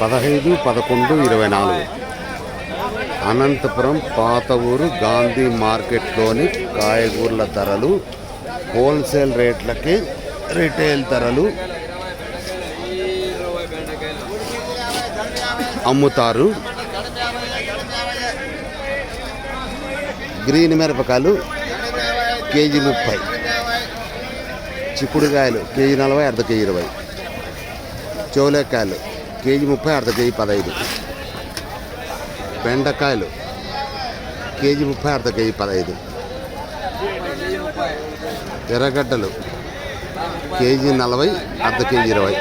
పదహైదు పదకొండు ఇరవై నాలుగు. అనంతపురం పాత ఊరు గాంధీ మార్కెట్లోని కాయగూరల ధరలు హోల్సేల్ రేట్లకి రిటైల్ ధరలు అమ్ముతారు. గ్రీన్ మిరపకాయలు కేజీ ముప్పై. చిక్కుడుకాయలు కేజీ నలభై అర్ధ కేజీ ఇరవై. చోలేకాయలు కేజీ ముప్పై అర్ధ కేజీ పదహైదు. బెండకాయలు కేజీ ముప్పై అర్ధ కేజీ పదహైదు. ఎర్రగడ్డలు కేజీ నలభై అర్ధ కేజీ ఇరవై.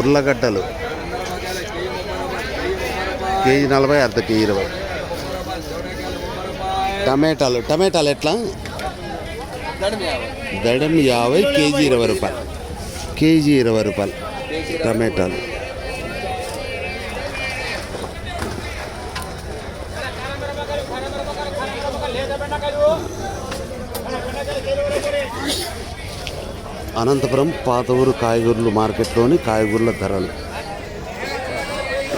ఉర్లగడ్డలు కేజీ నలభై అర్ధ కేజీ ఇరవై. టమాటాలు టమాటాలు ఎట్లా? దడం యాభై కేజీ ఇరవై రూపాయలు. కేజీ ఇరవై రూపాయలు. టమాటాలు అనంతపురం పాత ఊరు కాయగూరలు మార్కెట్లోని కాయగూరల ధరలు.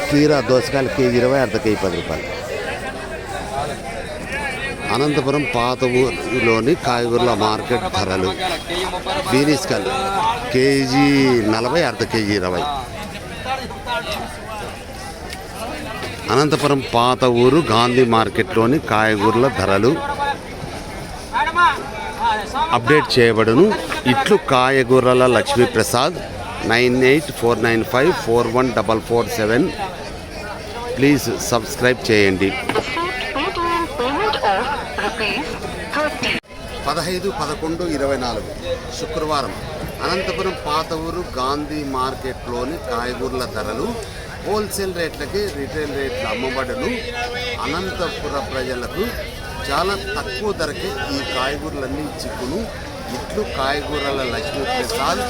కీరా దోసకాయలు కేజీ ఇరవై అర్ధ కేజీ పది రూపాయలు. అనంతపురం పాత ఊరిలోని కాయగూరల మార్కెట్ ధరలు. బీనీస్కాయలు కేజీ నలభై అర్ధ కేజీ ఇరవై. అనంతపురం పాత ఊరు గాంధీ మార్కెట్లోని కాయగూరల ధరలు. అప్డేట్ చేయబడును. ఇట్లు కాయగూరల Lakshmiprasad nine eight four nine five four one double four seven. Please subscribe చేయండి. పదహైదు పదకొండు ఇరవై నాలుగు. శుక్రవారం. అనంతపురం పాత ఊరు గాంధీ మార్కెట్లోని కాయగూరల ధరలు హోల్సేల్ రేట్లకి రిటైల్ రేట్లు అమ్మబడులు అనంతపుర ప్రజలకు చాలా తక్కువ ధరకే ఈ కాయగూరలన్నీ చిక్కును. ఇట్లు కాయగూరల Lakshmi Prasad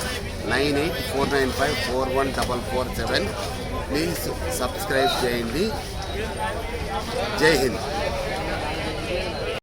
nine eight four nine five four one double four seven. Please subscribe చేయండి. జై హింద్.